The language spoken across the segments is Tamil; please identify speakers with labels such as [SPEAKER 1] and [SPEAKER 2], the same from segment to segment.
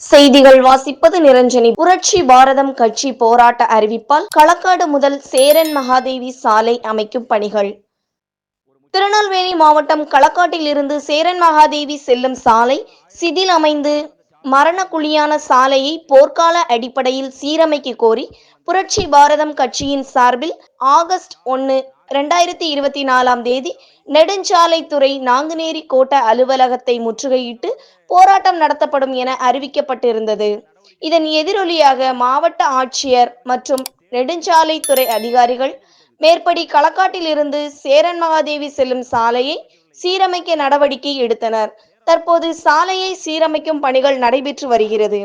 [SPEAKER 1] செய்திகள் வாசிப்பது நிரஞ்சனி. புரட்சி பாரதம் கட்சி போராட்ட அறிவிப்பால் களக்காடு முதல் சேரன் மகாதேவி சாலை அமைக்கும் பணிகள். திருநெல்வேலி மாவட்டம் களக்காட்டில் இருந்து சேரன் மகாதேவி செல்லும் சாலை சிதில் அமைந்து மரணக்குழியான சாலையை போர்க்கால அடிப்படையில் சீரமைக்க கோரி புரட்சி பாரதம் கட்சியின் சார்பில் ஆகஸ்ட் ஒன்று ரெண்டாயிரத்தி இருபத்தி நாலாம் தேதி நெடுஞ்சாலைத்துறை நாங்குநேரி கோட்ட அலுவலகத்தை முற்றுகையிட்டு போராட்டம் நடத்தப்படும் என அறிவிக்கப்பட்டிருந்தது. இதன் எதிரொலியாக மாவட்ட ஆட்சியர் மற்றும் நெடுஞ்சாலைத்துறை அதிகாரிகள் மேற்படி களக்காட்டிலிருந்து சேரன் மகாதேவி செல்லும் சாலையை சீரமைக்க நடவடிக்கை எடுத்தனர். தற்போது சாலையை சீரமைக்கும் பணிகள் நடைபெற்று வருகிறது.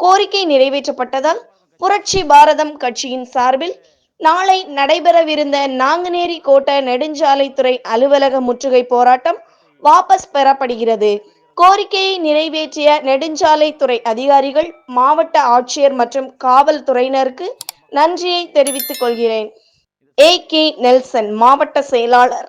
[SPEAKER 1] கோரிக்கை நிறைவேற்றப்பட்டதால் புரட்சி பாரதம் கட்சியின் சார்பில் நாளை நடைபெறவிருந்த நாங்குநேரி கோட்ட நெடுஞ்சாலைத்துறை அலுவலக முற்றுகை போராட்டம் வாபஸ் பெறப்படுகிறது. கோரிக்கையை நிறைவேற்றிய நெடுஞ்சாலைத்துறை அதிகாரிகள் மாவட்ட ஆட்சியர் மற்றும் காவல்துறையினருக்கு நன்றியை தெரிவித்துக் கொள்கிறேன். ஏ கே நெல்சன் மாவட்ட செயலாளர்.